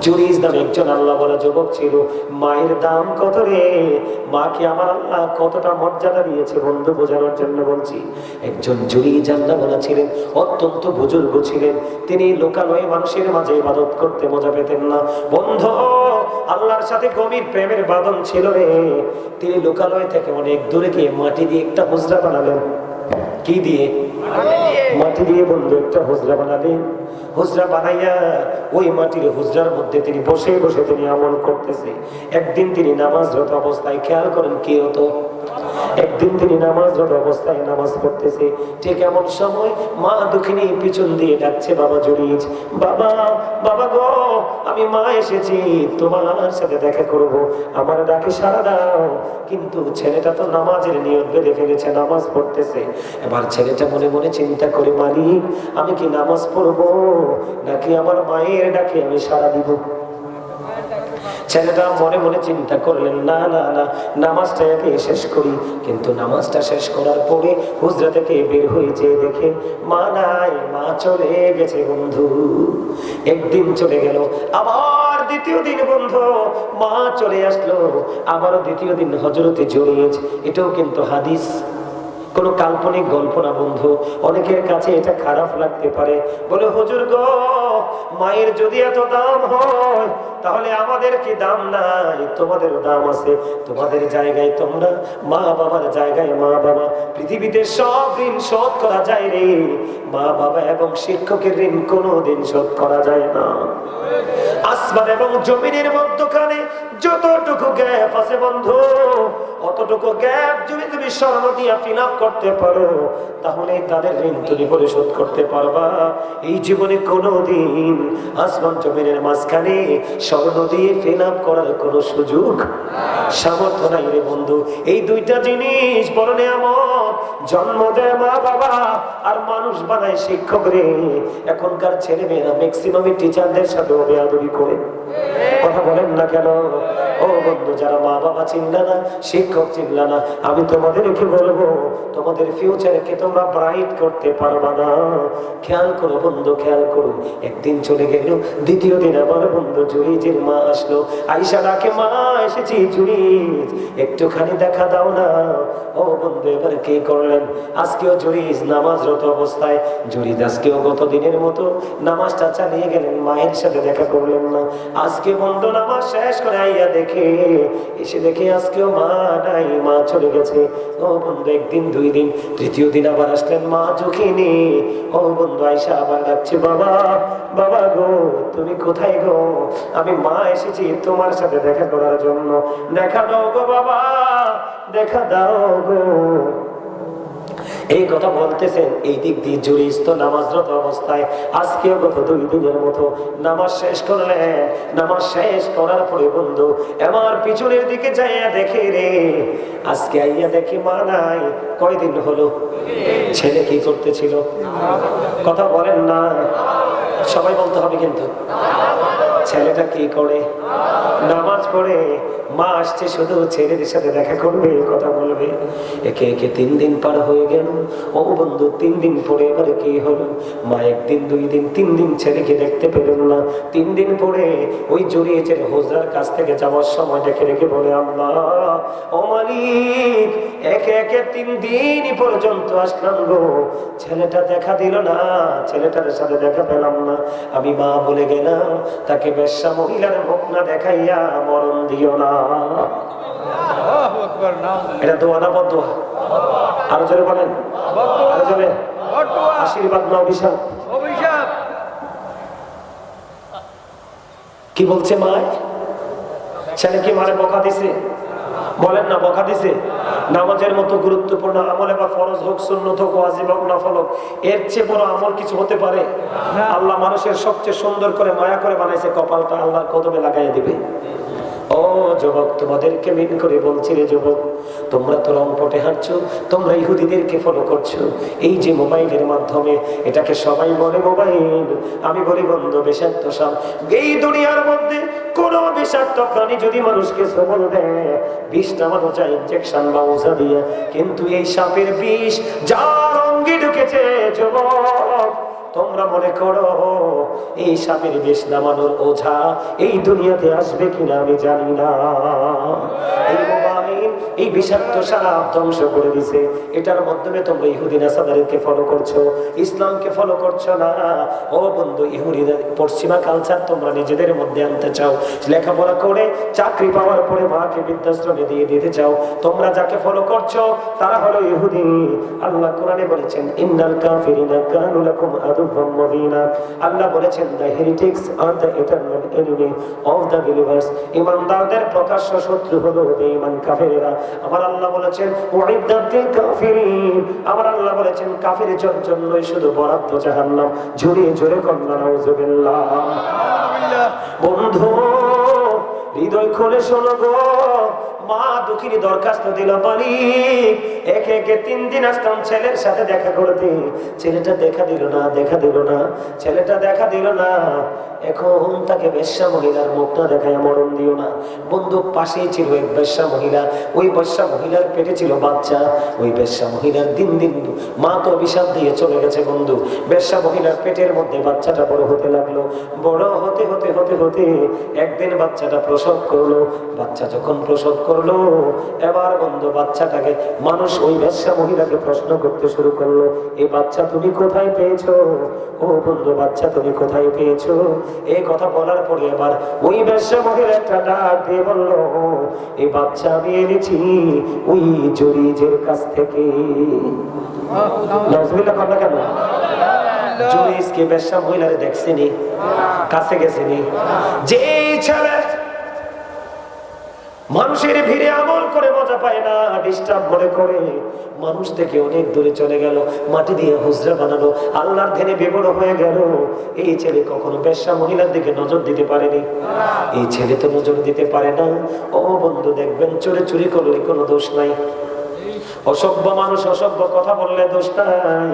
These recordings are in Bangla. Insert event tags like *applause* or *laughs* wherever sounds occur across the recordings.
জুরিজ নামে একজন আল্লাহ বলা যুবক ছিল। মায়ের দাম কত রে? মাকে আমার আল্লাহ কতটা মর্যাদা দিয়েছে বন্ধু বোঝানোর জন্য বলছি। একজন জুরিজ আল্লাহ বলা ছিলেন, অত্যন্ত বুজুর্গ ছিলেন। তিনি লোকালয়ে মানুষের মাঝে ইবাদত করতে মজা পেতেন না। বন্ধ, আল্লাহর সাথে গভীর প্রেমের বাদন ছিল রে। তিনি লোকালয় থেকে অনেক দূরে গিয়ে মাটি দিয়ে একটা হুজরা বানালেন। কি দিয়ে? মাটি দিয়ে বন্ধু একটা হুজরা বানালেন হুজরা বানাইয়া ওই মাটির হুজরার মধ্যে তিনি বসে বসে তিনি আমল করতেছে। একদিন তিনি নামাজরত অবস্থায়, খেয়াল করেন কি হতো? একদিন তিনি নামাজরত অবস্থায় নামাজ পড়তেছে। ঠিক এমন সময় মা দুঃখিনী পিছন দিয়ে ডাকছে, বাবা জড়িয়েছ বাবা বাবা গো, আমি মা এসেছি, তোমার সাথে দেখা করব। আমার ডাকে সারা দাও। কিন্তু ছেলেটা তো নামাজের নিয়ত বেঁধে ফেলেছে, নামাজ পড়তেছে। এবার ছেলেটা মনে মনে চিন্তা করে, মালিক, আমি কি নামাজ পড়ব? নাকি আমার মায়ের ডাকে আমি সারা দিব? ছেলেটা মনে মনে চিন্তা করলেন, না না না, নামাজটা একে শেষ করি। কিন্তু নামাজটা শেষ করার পরে হুজরা থেকে বের হয়েছে দেখে, মা নাই, মা চলে গেছে বন্ধু। একদিন চলে গেল, আবার দ্বিতীয় দিন বন্ধু, মা চলে আসলো। আবারও দ্বিতীয় দিন হজরতে জড়িয়েছে। এটাও কিন্তু হাদিস। কোনো কাল্পনিক গল্প না, বন্ধু। অনেকের কাছে এটা খারাপ লাগতে পারে। বলে, হুজুর গো, মায়ের যদি এত দাম হয়, তাহলে আমাদের কি দাম নাই? তোমাদের দাম আছে। তোমাদের জায়গায় তোমরা মা বাবার জায়গায় মা বাবা পৃথিবীতে সব ঋণ শোধ করা যায় রে। মা বাবা এবং শিক্ষকের ঋণ কোনো দিন শোধ করা যায় না। আসমান এবং জমিনের মধ্যখানে যতটুকু গ্যাপ আছে বন্ধু, অতটুকু গ্যাপ যদি তুমি স্বর্ণ দিয়া ফিল করতে পারো, তাহলে তাদের ঋণ তুমি পরিশোধ করতে পারবা। এই জীবনে কোনোদিন আসমান জমিনের মাঝখানে স্বর্ণ দিয়ে ফিল করার কোনো সুযোগ, সামর্থ্য নাই রে বন্ধু। এই দুইটা জিনিস বড় নেয়ামত। জন্ম দেয় মা বাবা আর মানুষ বানায় শিক্ষক রে। এখনকার ছেলে মেয়েরা ম্যাক্সিমামই টিচারদের সাথে বেয়াদবি করে। কথা বলেন না কেন? ও বন্ধু, যারা মা বাবা চিনলা না, শিক্ষক চিনলা না, আমি তোমাদেরকে বলব, তোমাদের ফিউচারকে তোমরা ব্রাইট করতে পারবা না। খেয়াল করো বন্ধু, খেয়াল করো। একদিন চলে গেল, দ্বিতীয় দিন আবার বন্ধু, জুরিজের মা আসলো। আইসা ডাকে, মা, এসেছি জুরিজ, একটুখানি দেখা দাও না। ও বন্ধু, এবার কে করলেন? আজকেও জুরিজ নামাজরত অবস্থায়। জুরিজ আজকেও গত দিনের মতো নামাজটা চালিয়ে গেলেন, মায়ের সাথে দেখা করলেন না। আজকে বন্ধু নামাজ শেষ করে আইয়া দেখে, এসে দেখে আজকেও মা নাই, মা চলে গেছে। ও বন্ধু, একদিন, দুই দিন, তৃতীয় দিন আবার আসলেন মা চোখিনি ও বন্ধু আইসা আবার ডাকছে, বাবা বাবা গো, তুমি কোথায় গো? আমি মা এসেছি তোমার সাথে দেখা করার জন্য। দেখা দাও গো, বাবা, দেখা দাও গো। এই কথা বলতেছেন, এই দিক দিয়ে জুরিস্ত নামাজরত অবস্থায়। আজকেও গত দুই দিনের মতো নামাজ শেষ করলেন। নামাজ শেষ করার পরে বন্ধু আমার পিছনের দিকে যাইয়া দেখে রে, আজকে আইয়া দেখি মা নাই। কয়দিন হলো? ছেলে কি করতেছিল? কথা বলেন না। সবাই বলতে হবে কিন্তু। ছেলেটা কি করে? নামাজ পড়ে মা আসছে শুধু ছেলেদের সাথে দেখা করবে, কথা বলবে। একে একে তিন দিন পার হয়ে গেল। ও বন্ধু, তিন দিন পরে এবারে কি হলো? মা একদিন, দুই দিন, তিন দিন ছেলেকে দেখতে পেলেন না। তিন দিন পরে ওই জড়িয়ে ছেড়ে হোজরার কাছ থেকে যাওয়ার সময় দেখে রেখে বলে আল্লাহ ও মালিক, একে একে তিন দিন পর্যন্ত আসলাম গো। ছেলেটা দেখা দিল না, ছেলেটার সাথে দেখা পেলাম না। আমি মা বলে গেলাম, তাকে বেশ্যা মহিলার মুখ না দেখাইয়া মরণ দিও না। এটা দোয়া না বদোয়া আরও জোরে বলেন। আরও জোরে। আশীর্বাদ না অভিশাপ? অভিশাপ। কি বলছে মা? ছেলে কি মারে বকা দিছে? বলেন না বকা দিছে। নামাজের মতো গুরুত্বপূর্ণ আমলে বা ফরজ হোক সুন্নত হোক ওয়াজিব হোক নফল হোক এর চেয়ে বড় আমল কিছু হতে পারে? আল্লাহ মানুষের সবচেয়ে সুন্দর করে মায়া করে বানাইছে কপালটা আল্লাহর কদমে লাগাই দিবে। ও যুবক, তোমাদেরকে মিন করে বলছি রে যুবক, তোমরা তো রংপটে হাঁটছো, তোমরা ইহুদিদেরকে ফলো করছ। এই যে মোবাইলের মাধ্যমে, এটাকে সবাই বলে মোবাইল। আমি বলি, বন্ধ, বিষাক্ত সাপ। এই দুনিয়ার মধ্যে কোন বিষাক্ত প্রাণী যদি মানুষকে সবল দেয় বিষ নামানো যায় ইঞ্জেকশন বা ওষা দিয়ে। কিন্তু এই সাপের বিষ, যা অঙ্গে ঢুকেছে, যুবক, তোমরা মনে করো, এই স্বামীর বেশ নামানোর ওঝা এই দুনিয়াতে আসবে কিনা আমি জানি না এই বিষাক্ত সাপ ধ্বংস করে দিছে। এটার মাধ্যমে তোমরা ইহুদিন আসাদারকে ফলো করছ, ইসলামকে ফলো করছ না। ও বন্ধু ইহুদি পশ্চিমা কালচার তোমরা নিজেদের মধ্যে আনতে চাও। লেখাপড়া করে চাকরি পাওয়ার পরে মাকে বৃদ্ধাশ্রমে দিয়ে দিতে চাও। তোমরা যাকে ফলো করছ, তারা হলো ইহুদি। আল্লাহ কোরআনে বলেছেন, ইন্নাল কাফিরিনা কানু লাকুম আদুওয়াম মুবিনা। আল্লাহ বলেছেন, the heretics are the eternal enemy of the believers. ইমানদারদের প্রকাশ্য শত্রু হলো বেঈমান কাফেরেরা। আমার আল্লাহ বলেছেন আমার আল্লাহ বলেছেন কাফিরের জন্যই শুধু বরাদ্দ জাহান্নাম। ঝুড়িয়ে ঝুড়ে কন্যা বন্ধু, হৃদয় খুলে শোনো গো। মা দুঃখিনী দরখাস্ত দিল বলি একে একে তিন দিন আসতাম ছেলের সাথে দেখা করে করতে। ছেলেটা দেখা দিল না, দেখা দিল না। ছেলেটা দেখা দিল না। এখন তাকে বেশ্যা মহিলার মুখটা দেখায়, মরণ দিও না। বন্ধু, পাশেই ছিল এক বেশ্যা মহিলা। ওই বেশ্যা মহিলার পেটে ছিল বাচ্চা। ওই বেশ্যা মহিলার দিন দিন মা তো অভিশাপ দিয়ে চলে গেছে বন্ধু। বেশ্যা মহিলার পেটের মধ্যে বাচ্চাটা বড় হতে লাগল। বড় হতে হতে হতে হতে একদিন বাচ্চাটা প্রসব করল। বাচ্চা যখন প্রসব করল, এবার বন্ধু, বাচ্চাটাকে মানুষ ওই বেশ্যা মহিলাকে প্রশ্ন করতে শুরু করল এই বাচ্চা তুমি কোথায় পেয়েছ? ও বন্ধু, বাচ্চা তুমি কোথায় পেয়েছ? এই কথা বলার পরে এবার ওই ব্যবসা একটা ডাক দিয়ে বলল এই বাচ্চা আমি এনেছি ওই জরিজের কাছ থেকে। নজরুল্লাহ কথা কেন? জরিজকে বেশ্যা মহিলারে কাছে গেছিনি। যে ছেলে মানুষের ভিড়ে আমল করে মজা পায় না ডিস্টার্ব মনে করে। মানুষ থেকে অনেক দূরে চলে গেল, মাটি দিয়ে হুজরা বানানো আল্লাহর ধ্যানে বেবড় হয়ে গেল। এই ছেলে কখনো বেশ্যা মহিলার দিকে নজর দিতে পারেনি। এই ছেলে তো নজর দিতে পারে না। ও বন্ধু, দেখবেন চোরে চুরি করলে কোনো দোষ নাই। অসভ্য মানুষ অসভ্য কথা বললে দোষ নাই।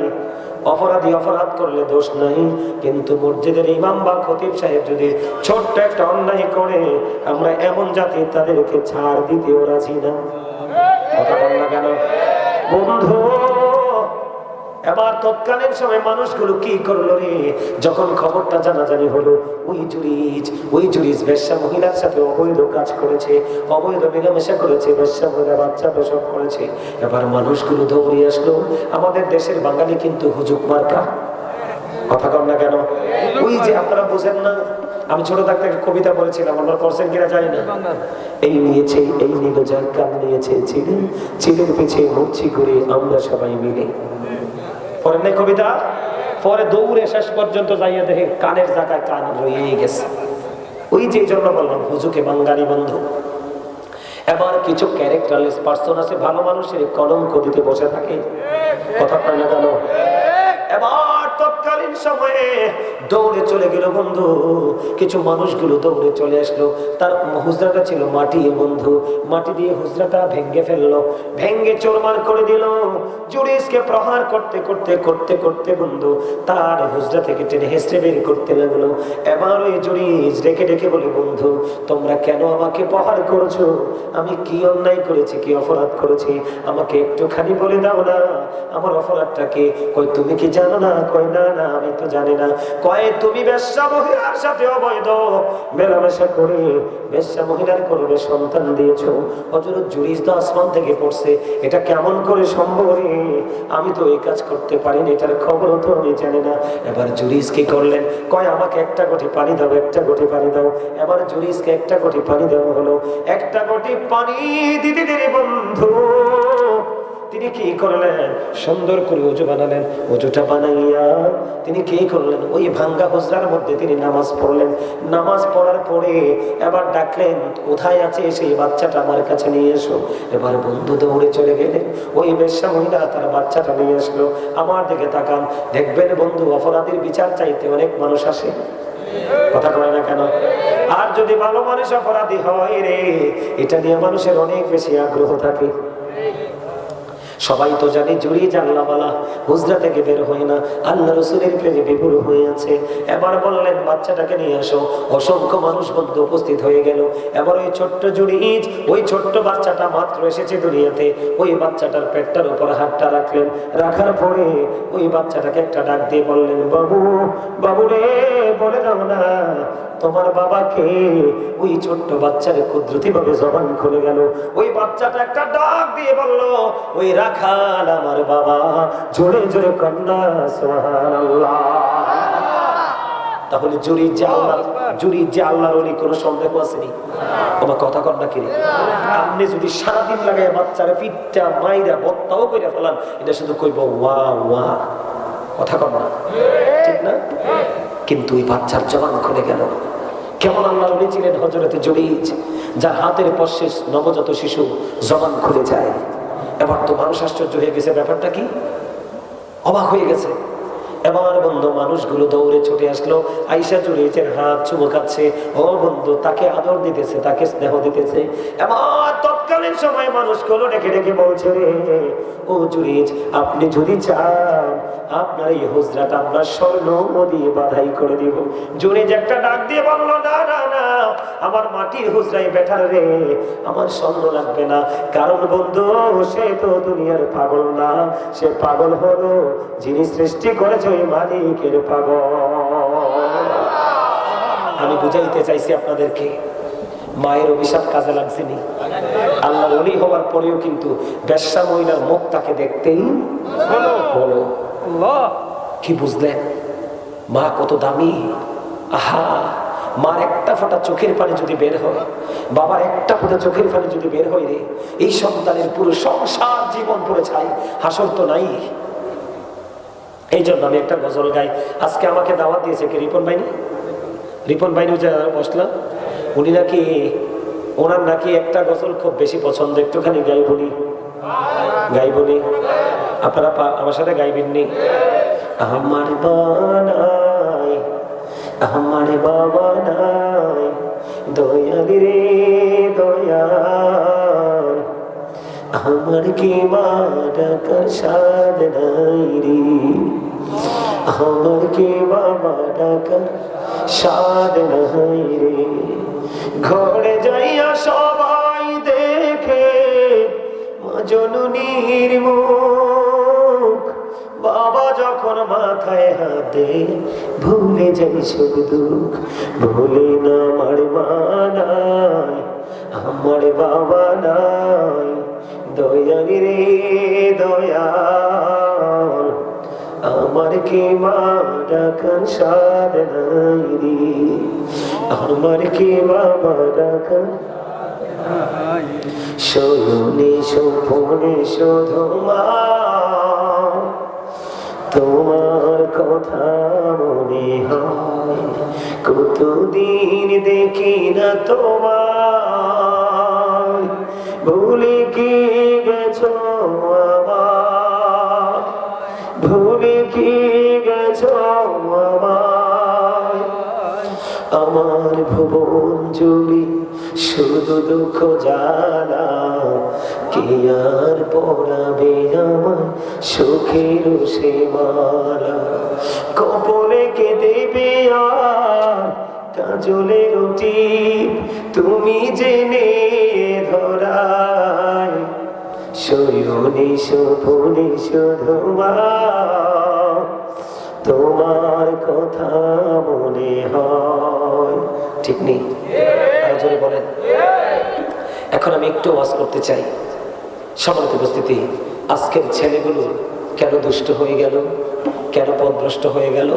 অপরাধী অপরাধ করলে দোষ নাই। কিন্তু মসজিদের ইমাম বা খতিব সাহেব যদি ছোট্ট একটা অন্যায় করে, আমরা এমন জাতি তাদেরকে ছাড় দিতেও রাজি না। কথা বল না কেন? বন্ধু এবার তৎকালীন সময় মানুষগুলো কি করল রে? যখন খবরটা জানাজানি হলো, ওই জুরিজ ওই জুরিজ বেশ্যা মহিলার সাথে অবৈধ কাজ করেছে, অবৈধ মিলামেশা করেছে, বেশ্যা মহিলা বাচ্চা প্রসব করেছে। এবার মানুষগুলো দৌড়ে আসলো, আমাদের দেশের বাঙালি কিন্তু হুজুক মার্কা। কথা কম না কেন? ওই যে আপনারা বুঝেন না, আমি ছোট থাকতে কবিতা বলেছিলাম আমরা পড়ছেন কিনা জানি না। এই নিয়েছে, এই নিল যার কান নিয়েছে চিড়ে চিড়ের পিছে মরছি করে আমরা সবাই মিলে। পরের নাই কবিতা? পরে দৌড়ে শেষ পর্যন্ত যাইয়া দেখে কানের জায়গায় কান রয়ে গেছে। ওই যে জন্য বললাম, হুজুকে বাঙ্গালি বন্ধু। এবার কিছু ক্যারেক্টারলেস পার্সন আছে, ভালো মানুষের কলম দিতে বসে থাকে। কথা কেন? এবার তৎকালীন সময়ে দৌড়ে চলে গেল বন্ধু। কিছু মানুষগুলো দৌড়ে চলে আসলো। তার হুজরাটা ছিল মাটি বন্ধু। মাটি দিয়ে হুজরাটা ভেঙ্গে ফেলল। ভেঙ্গে চোরমার করে দিল। জুরিসকে প্রহার করতে করতে করতে করতে বন্ধু তার হুজরা থেকে টেনে হেসড়ে বের করতে লাগল। এবার ওই জুরিস ডেকে ডেকে বলে, বন্ধু, তোমরা কেন আমাকে প্রহার করেছ? আমি কি অন্যায় করেছি, কি অপরাধ করেছি? আমাকে একটুখানি বলে দাও না। আমার অপরাধটা কি কই, তুমি কি জানো না কই? না না, আমি তো জানি না। কয়, তুমি বেশ্যা মহিলার সাথে অবৈধ। মেলামেশা করে বেশ্যা মহিলার করবে সন্তান দিয়েছ। অজর জুরিস তো আসমান থেকে পড়ছে। এটা কেমন করে সম্ভব আমি তো এই কাজ করতে পারিনি, এটার খবর তো আমি জানি না। এবার জুরিস কি করলেন? কয়, আমাকে একটা গটি পানি দাও, একটা গটি পানি দাও। এবার জুরিসকে একটা গটি পানি দেওয়া হলো। একটা গটি পানি, দিদি দিদি, বন্ধু। তিনি কি করলেন? সুন্দর করে উজু বানালেন উজুটা বানাইয়া তিনি কি করলেন? ওই ভাঙ্গা হুজরার মধ্যে তিনি নামাজ পড়লেন। নামাজ পড়ার পরে এবার ডাকলেন, কোথায় আছে সেই বাচ্চাটা আমার কাছে নিয়ে এসো। এবার বন্ধু দৌড়ে চলে গেলেন। ওই বেশ্যা মহিলা তার বাচ্চাটা নিয়ে আসলো। আমার দিকে তাকান। দেখবেন বন্ধু, অপরাধীর বিচার চাইতে অনেক মানুষ আসে। কথা কয় না কেন? আর যদি ভালো মানুষ অপরাধী হয় রে, এটা নিয়ে মানুষের অনেক বেশি আগ্রহ থাকে। সবাই তো জানে জড়িয়ে জানলাওয়ালা হুজরা থেকে বের হয় না, আল্লাহ রসুলের প্রেমে বিপুল হয়ে আছে। এবার বললেন, বাচ্চাটাকে নিয়ে আসো। অসংখ্য মানুষ বন্ধু উপস্থিত হয়ে গেল। এবার ওই ছোট্ট জুড়িজ, ওই ছোট্ট বাচ্চাটা মাত্র এসেছে দুনিয়াতে। ওই বাচ্চাটার পেটটার উপর হাতটা রাখলেন। রাখার পরে ওই বাচ্চাটাকে একটা ডাক দিয়ে বললেন, বাবু বাবু রে, বলে দাও না, তোমার বাবাকে ওই ছোট্ট বাচ্চার কুদরতি ভাবে জবান খুলে গেল। ওই বাচ্চাটা একটা ডাক দিয়ে বলল, ওই রাখাল আমার বাবা। জোরে জোরে কন্যা সুবহানাল্লাহ। তাহলে জুরি যে আল্লাহ, জুরি যে আল্লাহর অলি, কোনো সন্দেহ আসেনি? তোমার কথা কর না কিরে আপনি যদি সারাদিন লাগায় বাচ্চারা পিঠটা মাইরা, বত্তাও করে ফেলান, এটা শুধু কইব, ওয়া ওয়া। কথা কর না? ঠিক না? কিন্তু ওই বাচ্চার জবান খুলে গেল। কেমন আল্লাহর অলি ছিলেন হজরতে জড়িয়েছে যার হাতের পশ্বে নবজাত শিশু জবান খুলে যায়। এবার তো মানুষ আশ্চর্য হয়ে গেছে, ব্যাপারটা কি? অবাক হয়ে গেছে। এবার বন্ধু, মানুষগুলো দৌড়ে ছুটে আসলো। আইসা জুড়িয়েছেন হাত চুমকাচ্ছে ও বন্ধু, তাকে আদর দিতেছে, তাকে স্নেহ দিতেছে। এবার তৎকালীন সময় মানুষগুলো ডেকে ডেকে বলছে ও জুরিজ আপনি যদি চান, আপনার এই হুজরাটা আমরা স্বর্ণ দিয়ে বাধাই করে দিব। জুরিজ একটা ডাক দিয়ে বলল, না না না আমার মাটির হুজরাই বেটার রে আমার স্বর্ণ লাগবে না। কারণ বন্ধু সে তো দুনিয়ার পাগল না। সে পাগল হলো যিনি সৃষ্টি করেছে ওই মালিকের পাগল। আমি বুঝাইতে চাইছি আপনাদেরকে মায়ের অভিশাপ কাজে লাগছেনি আল্লাহ অলি হওয়ার পরেও কিন্তু ব্যবসা মহিলার মুখ তাকে দেখতেই হলো। কি বুঝলেন? মা কত দামি। আহা! মার একটা ফোঁটা চোখের পানি যদি বের হয়, বাবার একটা ফোঁটা চোখের পানি যদি বের হয় রে, এই সন্তানের পুরো সংসার জীবন পুরো ছাই হাসর তো নাই। এই জন্য আমি একটা গজল গাই। আজকে আমাকে দাওয়াত দিয়েছে কি, রিপন বাইনি রিপন বাইনি যে বসলাম। উনি নাকি, ওনার নাকি একটা গজল খুব বেশি পছন্দ। একটুখানি গাই বলি গাই বলি আপনারা আমার সাথে গাইবেননি আমার বানাই আমার বাবা নাই। দয়ালি রে দয়াল আমার কি মা ডাকার নাই রে? আমার কি বাবা ডাকার সাদ নাই রে? ঘরে যাইয়া সবাই দেখে, মা জননীর মাথায় হাতে ভুলে যাই সব দুঃখ। ভুলে না আমার মা নাই আমার বাবা নাই। দয়ালি রে দয়াল আমার কি মা ডাকার সাদ নাই রে? আমার কি বাবা ডাকার শোনে শোভনে শুধু মা। তোমার কথা মনে হয়, কতদিন দেখি না তোমার ভুলে কি গেছো আমার ভুলে কি গেছ আমার আমার ভুবন জুড়ি শুধু দুঃখ জ্বালা কে আর পড়াবে আমার সুখের সে মালা। কপলে কে দেবে আর কাজলে রুটি? তুমি জেনে ধরায় শয়নে শোভনে শুধু মা তোমার কথা মনে হয়। ঠিক নেই? বলেন। এখন আমি একটু ওয়াজ করতে চাই। সমানত উপস্থিতি, আজকের ছেলেগুলো কেন দুষ্ট হয়ে গেল? কেন পদভ্রষ্ট হয়ে গেল?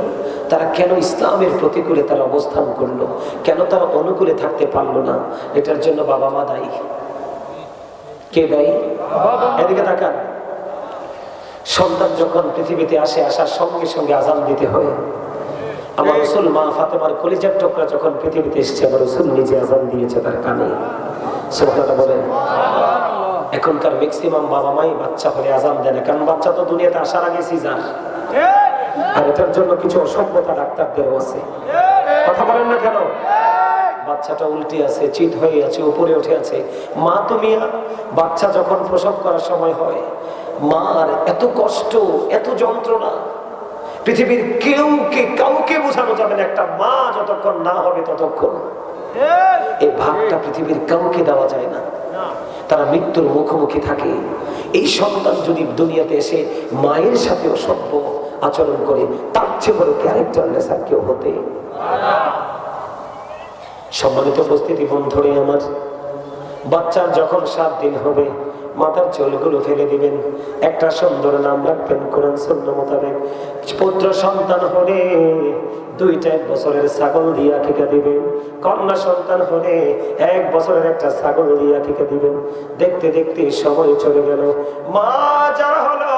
তারা কেন ইসলামের প্রতিকূলে তারা অবস্থান করল? কেন তারা অনুকূলে থাকতে পারল না? এটার জন্য বাবা মা দায়ী। কে দায়ী? এদিকে তাকান। সন্তান যখন পৃথিবীতে আসে, আসার সঙ্গে সঙ্গে আজান দিতে হয়। আমার রসুল মা ফাতেমার কলিজার টুকরা যখন পৃথিবীতে এসেছে, আমার রসুল নিজে আজান দিয়েছে তার কানে। সোহানাটা বলেন। এখনকার ম্যাক্সিমাম বাবা মাই বাচ্চা হলে আজান দেয় না। কারণ বাচ্চা তো দুনিয়াতে আসার আগে সিজার। আর এটার জন্য কিছু অসভ্যতা ডাক্তারদেরও আছে। কথা বলেন না কেন? বাচ্চাটা উল্টে আছে, চিত হয়ে আছে, উপরে উঠে আছে। মা তুমি বাচ্চা যখন প্রসব করার সময় হয় মার এত কষ্ট, এত যন্ত্রণা, পৃথিবীর কেউকে, কাউকে বোঝানো যাবে না। একটা মা যতক্ষণ না হবে ততক্ষণ। এই ভাগটা পৃথিবীর কাউকে দেওয়া যায় না। তারা মৃত্যুর মুখোমুখি থাকে। এই সন্তান যদি দুনিয়াতে এসে মায়ের সাথে অসভ্য আচরণ করে, তার চেয়ে বড় ক্যারেক্টারলেস আর কেউ হতে? সম্মানিত উপস্থিতি, বন্ধুরে আমার, বাচ্চার যখন সাত দিন হবে, মাথার চুলগুলো ফেলে দিবেন। একটা সুন্দর নাম রাখবেন, কোরআন সন্ন্য মোতাবেক। পুত্র সন্তান হলে দুইটা এক বছরের ছাগল দিয়া আকিকা দিবেন কন্যা সন্তান হলে এক বছরের একটা ছাগল দিয়া আকিকা দিবেন দেখতে দেখতে সময় চলে গেল। মা, যারা হলো,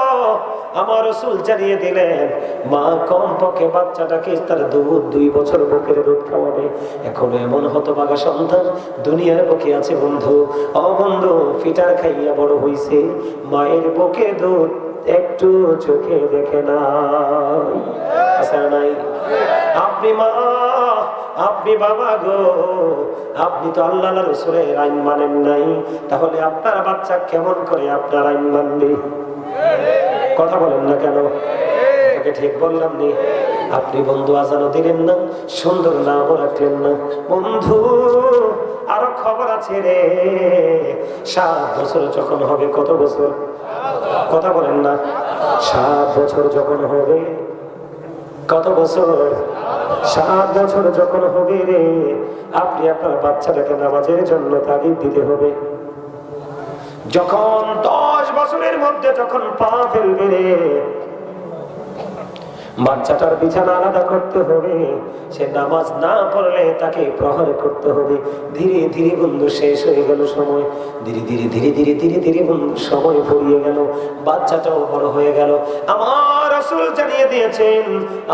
আমার রসুল জানিয়ে দিলেন, মা কম পক্ষে বাচ্চাটাকে তার দুধ দুই বছর বুকের দুধ খাওয়াবে। এখন এমন হতবাগা সন্তান দুনিয়ার বুকে আছে বন্ধু। অ বন্ধু, ফিটার খাইয়া বড় হইছে। মায়ের বুকে দুধ একটু চোখে দেখে নাই। আপনি মা আপনি বাবা গো আপনি তো আল্লাহ রসুলের আইন মানেন নাই। তাহলে আপনার বাচ্চা কেমন করে আপনার আইন মানবে? কথা বলেন না কেন? ঠিক বললাম নি। আপনি বন্ধু আজানও দিলেন না, সুন্দর নামও রাখলেন না। বন্ধু, আরও খবর আছে রে। সাত বছর যখন হবে, কত বছর? কথা বলেন না। সাত বছর যখন হবে, কত বছর? সাত বছর যখন হবে রে, আপনি আপনার বাচ্চাটাকে নামাজের জন্য তাগিদ দিতে হবে। যখন দশ বছরের মধ্যে যখন পা ফেলবে রে বাচ্চাটার বিছানা আলাদা করতে হবে। সে নামাজ না পড়লে তাকে প্রহার করতে হবে। ধীরে ধীরে বন্ধু, শেষ হয়ে গেল সময়। ধীরে ধীরে ধীরে ধীরে ধীরে ধীরে বন্ধু, সময় ফুরিয়ে গেল। বাচ্চাটাও বড় হয়ে গেল। আমার রাসূল জানিয়ে দিয়েছেন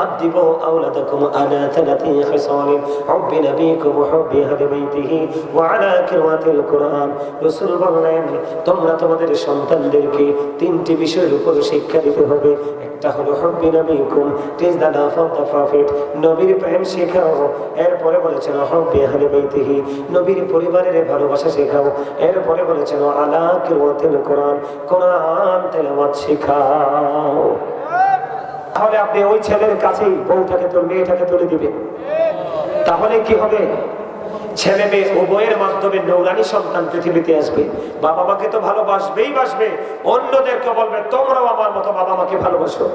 আদিব আওলাদাকুম আলা থালাতি খিসালিন হুব্বি নবীকুম হুব্বি আহলি বাইতিহি ওয়া আলা কিরাতিল কুরআন। রাসূল বললেন, তোমরা তোমাদের সন্তানদেরকে তিনটি বিষয়ের উপর শিক্ষা দিতে হবে। একটা হলো হব্বি নবীকুম teach the love of the prophet নবীর প্রেম শেখাও, এরপরে বলেছেন, হব্বি আহলি বাইতিহি। নবীর পরিবারের ভালোবাসা শেখাও, এরপরে বলেছেন, আলা কিরাতিল কুরআন, কোরআন তেলাওয়াত শেখাও। তাহলে আপনি ওই ছেলের কাছেই বউটাকে তোর মেয়েটাকে তুলে দিবেন। তাহলে কি হবে? ছেলে মেয়ে উভয়ের মাধ্যমে নৌরানি সন্তান পৃথিবীতে আসবে। বাবা মাকে তো ভালোবাসবেই বাসবে। অন্যদেরকে বলবে, তোমরাও আমার মতো বাবা মাকে ভালোবাসো।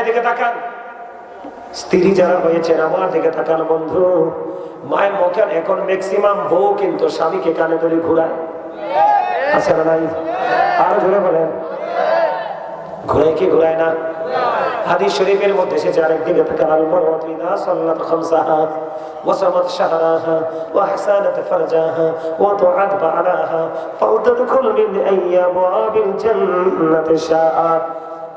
এদিকে তাকান। স্ত্রী যারা হয়েছেন, আমার দিকে তাকান বন্ধু। মায়ের মুখে এখন ম্যাক্সিমাম বউ কিন্তু স্বামীকে কানে ধরে ঘুরায়। আছে নাই। আরও বলেন। ঘুরায় কি ঘুরায় না? হাদিস শরীফের মধ্যে এসেছে আরেকদিকে থেকে আল মারওয়াতু ইদা সাল্লাত খামসাহা ওয়া সামাত শাহরাহা ওয়া ওয়া মিন শাআত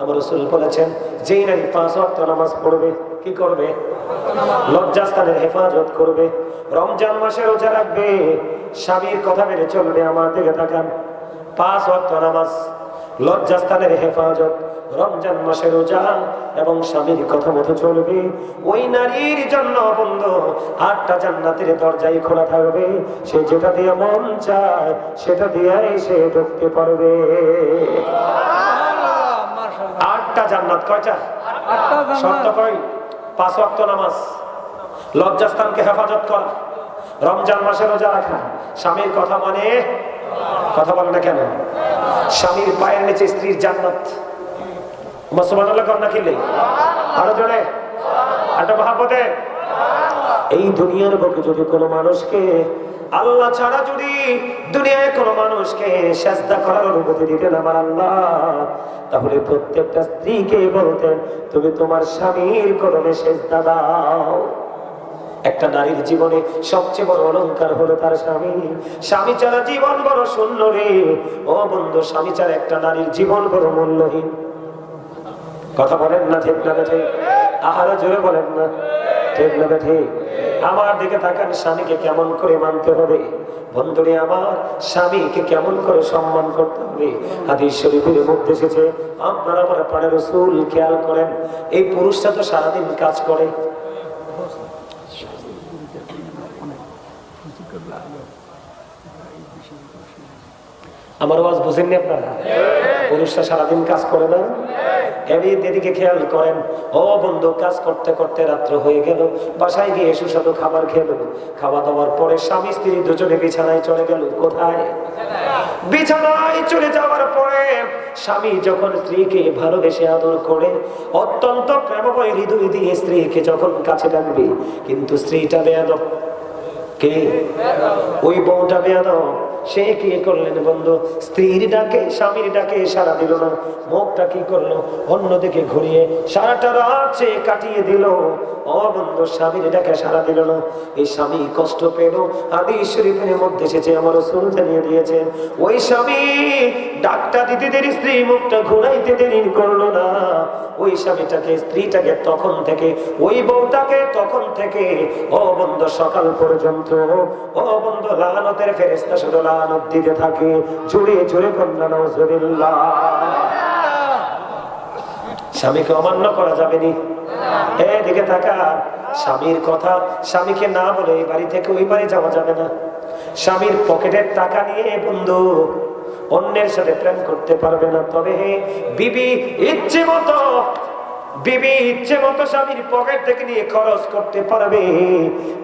আমার রাসূল বলেছেন, যেই নারী পাঁচ ওয়াক্ত নামাজ পড়বে, কি করবে? লজ্জাস্থানের হেফাজত করবে। রমজান মাসে রোজা রাখবে স্বামীর কথা মেনে চলবে আমার দিকে তাকান। পাঁচ ওয়াক্ত নামাজ লজ্জাস্থানের হেফাজত রমজান মাসে রোজা এবং স্বামীর কথা মতো চলবে। ওই নারীর জন্য বন্ধ আটটা জান্নাতের দরজাই খোলা থাকবে। সে যেটা দিয়ে মন চায় সেটা দিয়ে সে ঢুকতে পারবে। আটটা জান্নাত কয়টা? শর্ত কই পাঁচ ওয়াক্ত নামাজ। লজ্জাস্থানকে হেফাজত করা। রমজান মাসে রোজা রাখা। স্বামীর কথা মানে? কথা বলে না কেন? স্বামীর পায়ের নিচে স্ত্রীর জান্নাত। মুসলমান কন্যা কিনলে আরও জোরে। একটা মহাপদে। এই দুনিয়ার বুকে যদি কোনো মানুষকে আল্লাহ ছাড়া যদি দুনিয়ায় কোনো মানুষকে সেজদা করার অনুমতি দিতেন আমার আল্লাহ, তাহলে প্রত্যেকটা স্ত্রীকে বলতেন, তুমি তোমার স্বামীর কদমে সেজদা দাও। একটা নারীর জীবনে সবচেয়ে বড় অলংকার হলো তার স্বামী। স্বামী ছাড়া জীবন বড় শূন্য রে। ও বন্ধু, স্বামী ছাড়া একটা নারীর জীবন বড় মূল্যহীন। কথা বলেন না ঠিক না ঠিক আহারও জোরে বলেন না ঠিক না ঠিক আমার দিকে তাকান, স্বামীকে কেমন করে মানতে হবে? বন্ধুরে আমার, স্বামীকে কেমন করে সম্মান করতে হবে? হাদিস শরীফের মধ্যে এসেছে, আপনারা আমার প্রাণের রসুল, খেয়াল করেন, এই পুরুষটা তো সারাদিন কাজ করে। আমার আওয়াজ বুঝেননি আপনারা? পুরুষরা সারাদিন কাজ করে না? এমনি এদিকে খেয়াল করেন। ও বন্ধু, কাজ করতে করতে রাত্র হয়ে গেল। বাসায় গিয়ে সুস্বাদু খাবার খেলো খাওয়া দাওয়ার পরে স্বামী, স্ত্রী দুজনে বিছানায় চলে গেল। কোথায়? বিছানায় চলে যাওয়ার পরে স্বামী যখন স্ত্রীকে ভালোবেসে আদর করে, অত্যন্ত প্রেমময় হৃদয় দিয়ে স্ত্রীকে যখন কাছে ডাকবে কিন্তু স্ত্রীটা বেয়াদব। কে? ওই বউটা বেয়াদব। সে কি করলেন বন্ধু? স্ত্রীর ডাকে, স্বামীর ডাকে সারা দিল না। মুখটা কি করল? অন্যদিকে ঘুরিয়ে সারাটা রাত সে কাটিয়ে দিল। বন্ধু স্বামীর ডাকে সারা দিল না। এই স্বামী কষ্ট পেল। আদি শরীফের মধ্যে এসেছে, আমার রসুল জানিয়ে দিয়েছেন ওই স্বামী ডাকটা দিতে দেরি, স্ত্রী মুখটা ঘুরাইতে দেরি করল না। ওই স্বামীটাকে, স্ত্রীটাকে তখন থেকে, ওই বউটাকে তখন থেকে ও বন্ধু সকাল পর্যন্ত ও বন্ধু লানতের ফেরেস্তা শুধু লানত দিতে থাকে। জুড়ে জুড়ে কন্যা নজরুল্লাহ স্বামীকে অমান্য করা যাবে নি। এদিকে থাকা স্বামীর কথা স্বামীকে না বলে এই বাড়ি থেকে ওই বাড়ি যাওয়া যাবে না। স্বামীর পকেটের টাকা নিয়ে বন্ধু অন্যের সাথে প্রেম করতে পারবে না। তবে বিবি, ইচ্ছে মতো বিবি ইচ্ছে মতো স্বামীর পকেট থেকে নিয়ে খরচ করতে পারবে।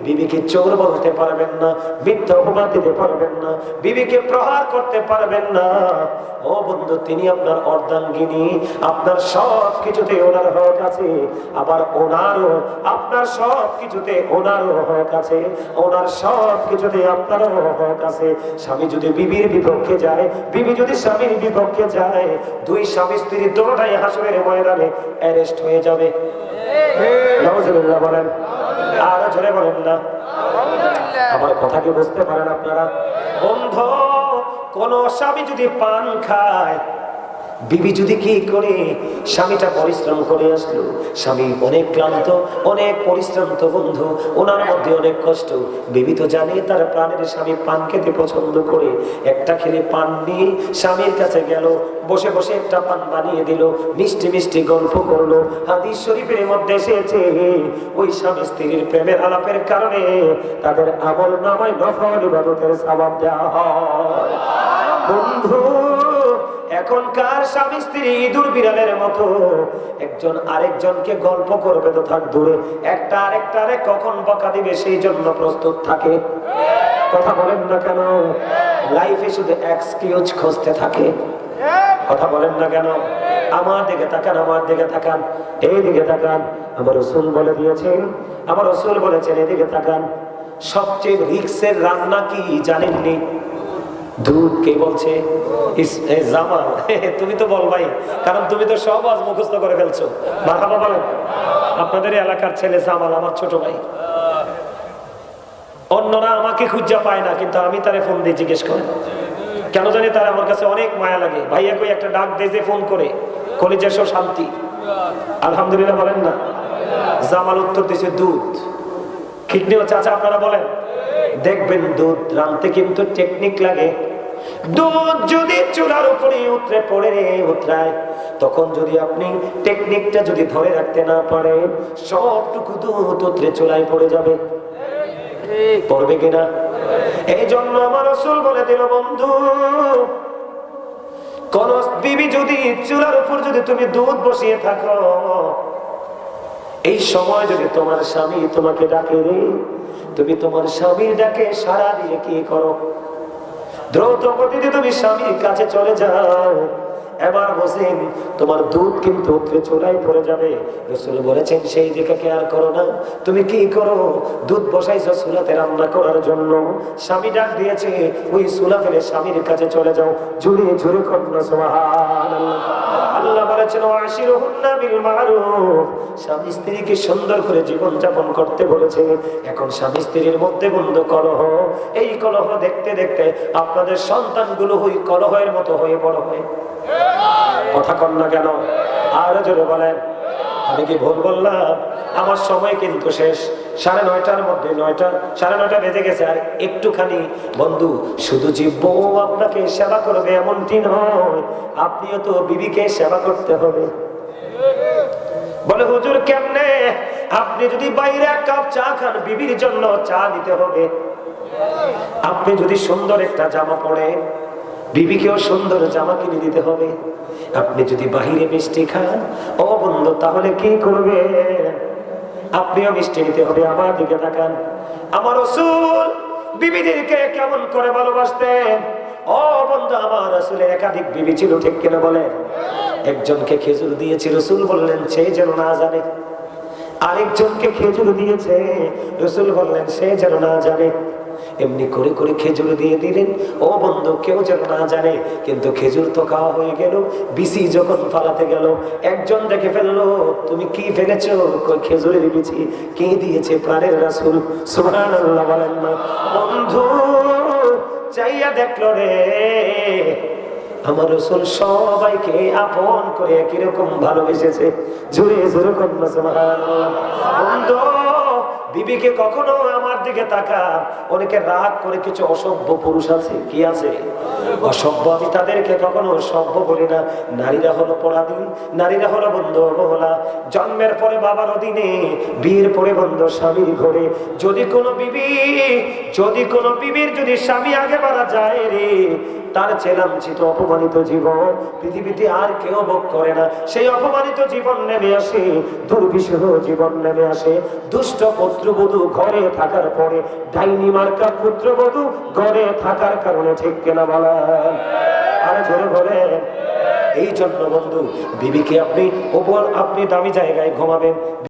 বিবিকে চোর বলতে পারবেন না, মিথ্যা অপবাদ দিতে পারবেন না, বিবিকে প্রহার করতে পারবেন না। ও বন্ধু, তিনি আপনার অর্ধাঙ্গিনী, আপনার সব কিছুতে ওনার হক আছে। আবার ওনারও, আপনার সব কিছুতে ওনারও হক আছে। ওনার সব কিছুতে আপনারও হক আছে। স্বামী যদি বিবির বিপক্ষে যায়, বিবি যদি স্বামীর বিপক্ষে যায়, দুই স্বামী স্ত্রী দুটাই হাসুরের ময়দানে অ্যারেস্ট হয়ে যাবে। বলেন, আর জোরে বলেন না। আমার কথা কি বুঝতে পারেন আপনারা। বন্ধ, কোন স্বামী যদি পান খায় বিবি যদি কি করে স্বামীটা পরিশ্রম করে আসলো, স্বামী অনেক ক্লান্ত, অনেক পরিশ্রান্ত বন্ধু, ওনার মধ্যে অনেক কষ্ট। বিবি তো জানে তার প্রাণের স্বামী পান খেতে পছন্দ করে। একটা খেলে পান নিয়ে স্বামীর কাছে গেল, বসে বসে একটা পান বানিয়ে দিল, মিষ্টি মিষ্টি গল্প করল। হাদিস শরীফের মধ্যে এসেছে, ওই স্বামী স্ত্রীর প্রেমের আলাপের কারণে তাদের আমল নামায় নফল ইবাদতের সওয়াব দেওয়া হয়। বন্ধু এখনকার স্বামী স্ত্রী ইঁদুর বিড়ালের মতো। একজন আরেকজনকে গল্প করবে তো থাক দূরে। একটা আরেকটারে কখন বকা দিবে সেই জন্য প্রস্তুত থাকে। কথা বলেন না কেন? লাইফে শুধু এক্সকিউজ খুঁজতে থাকে। কথা বলেন না কেন? আমার দিকে তাকান, আমার দিকে তাকান, এই দিকে তাকান। আমার রসুল বলে দিয়েছেন, আমার রসুল বলেছেন এদিকে তাকান। সবচেয়ে রিক্সের রান্না কি জানেননি? দুধ কে বলছে? জামাল। *laughs* তুমি তো বল ভাই কারণ তুমি তো সব আজ মুখস্থ করে ফেলছো। মারহাবা বলেন, আপনাদের এলাকার ছেলে জামাল, আমার ছোট ভাই। অন্যরা আমাকে খুঁজা পায় না, কিন্তু আমি তারে ফোন দিয়ে জিজ্ঞেস করি। কেন জানি তার আমার কাছে অনেক মায়া লাগে। ভাইয়া কই, একটা ডাক দিয়ে ফোন করে। কলেজের সব শান্তি। আলহামদুলিল্লাহ বলেন না। জামাল উত্তর দিছে দুধ। কিডনিও চাচা, আপনারা বলেন, দেখবেন দুধ রানতে কিন্তু টেকনিক লাগে। দুধ যদি চুলার উপরে উতরে পড়ে উতরায়। তখন যদি আপনি টেকনিকটা যদি ধরে রাখতে না পারেন সবটুকু দুধ উতরে চুলায় পড়ে যাবে। পড়বে কিনা? এই জন্য আমার বলে দিল, বন্ধু, কোন বিবি যদি চুলার উপর যদি তুমি দুধ বসিয়ে থাকো, এই সময় যদি তোমার স্বামী তোমাকে ডাকে রে, তুমি তোমার স্বামীর ডাকে সারা দিয়ে কি করো? দ্রুত তুমি স্বামীর কাছে চলে যাও। এবার হোসেন তোমার দুধ কিন্তু চোরাই পড়ে যাবে। রসুল বলেছেন, সেই দিকে কেয়ার করো না। তুমি কি করো? দুধ বসাইছো সুলাতে রান্না করার জন্য। স্বামী ডাক দিয়েছে, ওই সুলা ফেলে স্বামীর কাছে চলে যাও। জুড়ে জুড়ে কন্যা, সুবহানাল্লাহ। আল্লাহ বলেছেন বিল স্বামী স্ত্রীকে সুন্দর করে জীবন যাপন করতে বলেছে। এখন স্বামী স্ত্রীর মধ্যে বন্ধ কলহ। এই কলহ দেখতে দেখতে আপনাদের সন্তানগুলো হই কলহের মতো হয়ে বড় হয়। কথা কন না কেন? আরও জোরে বলেন। আমি কি ভুল বললাম? আমার সময় কিন্তু শেষ। সাড়ে নয়টার মধ্যে, নয়টা, সাড়ে নয়টা বেজে গেছে আর একটুখানি। বন্ধু, শুধু যে বউ আপনাকে সেবা করবে এমনটি নয়, আপনিও তো বিবিকে সেবা করতে হবে। বলে, হুজুর, কেমনে? আপনি যদি বাইরে এক কাপ চা খান, বিবির জন্য চা নিতে হবে। আপনি যদি সুন্দর একটা জামা পরেন, বিবিকেও সুন্দর জামা কিনে দিতে হবে। আপনি যদি বাহিরে মিষ্টি খান, ও বন্ধু, তাহলে কি করবে আপনিও মিষ্টি নিতে হবে, আমার দিকে তাকান। আমার রসুল বিবিদেরকে কেমন করে ভালোবাসতেন? ও বন্ধু, আমার রসুলের একাধিক বিবি ছিল, ঠিক কিনা বলে একজনকে খেজুর দিয়েছে, রসুল বললেন, সে যেন না জানে। আরেকজনকে খেজুর দিয়েছে, রসুল বললেন, সে যেন না জানে। এমনি করে করে খেজুর দিয়ে দিলেন। ও বন্ধু, কেউ যেন না জানে, কিন্তু খেজুর তো খাওয়া হয়ে গেল। বিসি যখন ফালাতে গেল, একজন দেখে ফেলল, তুমি কি ফেলেছো? খেজুরের বিচি? কে দিয়েছে প্রাণের রাসুল? সুবহানাল্লাহ বলেন না বন্ধু চাইয়া দেখল রে, আমার রসুল সবাইকে আপন করে কীরকম ভালোবেসেছে। জুড়ে জোরে কন্যা সুবহানাল্লাহ। বন্ধু বিবিকে কখনো আমার দিকে তাকা অনেকে রাগ করে কিছু অসভ্য পুরুষ আছে। কি আছে? অসভ্য আমি তাদেরকে কখনো সভ্য বলি না। নারীরা হলো পরাধীন, নারীরা হলো বন্ধু অবহেলা। জন্মের পরে বাবার অধীনে, বিয়ের পরে বন্ধু স্বামীর ঘরে। যদি কোনো বিবি, যদি কোনো বিবির যদি স্বামী আগে মারা যায় রে তার চেলাঞ্চিত অপমানিত জীবন পৃথিবীতে আর কেউ ভোগ করে না। সেই অপমানিত জীবন নেমে আসে, দুর্বিষহ জীবন নেমে আসে। দুষ্ট পুত্রবধূ ঘরে থাকার পরে, ডাইনি মার্কা পুত্রবধূ ঘরে থাকার কারণে ঠিক কেনা বলা আরে ধরে ধরে এই জন্য বন্ধু, বিবিকে আপনি ওপর, আপনি দামি জায়গায় ঘুমাবেন।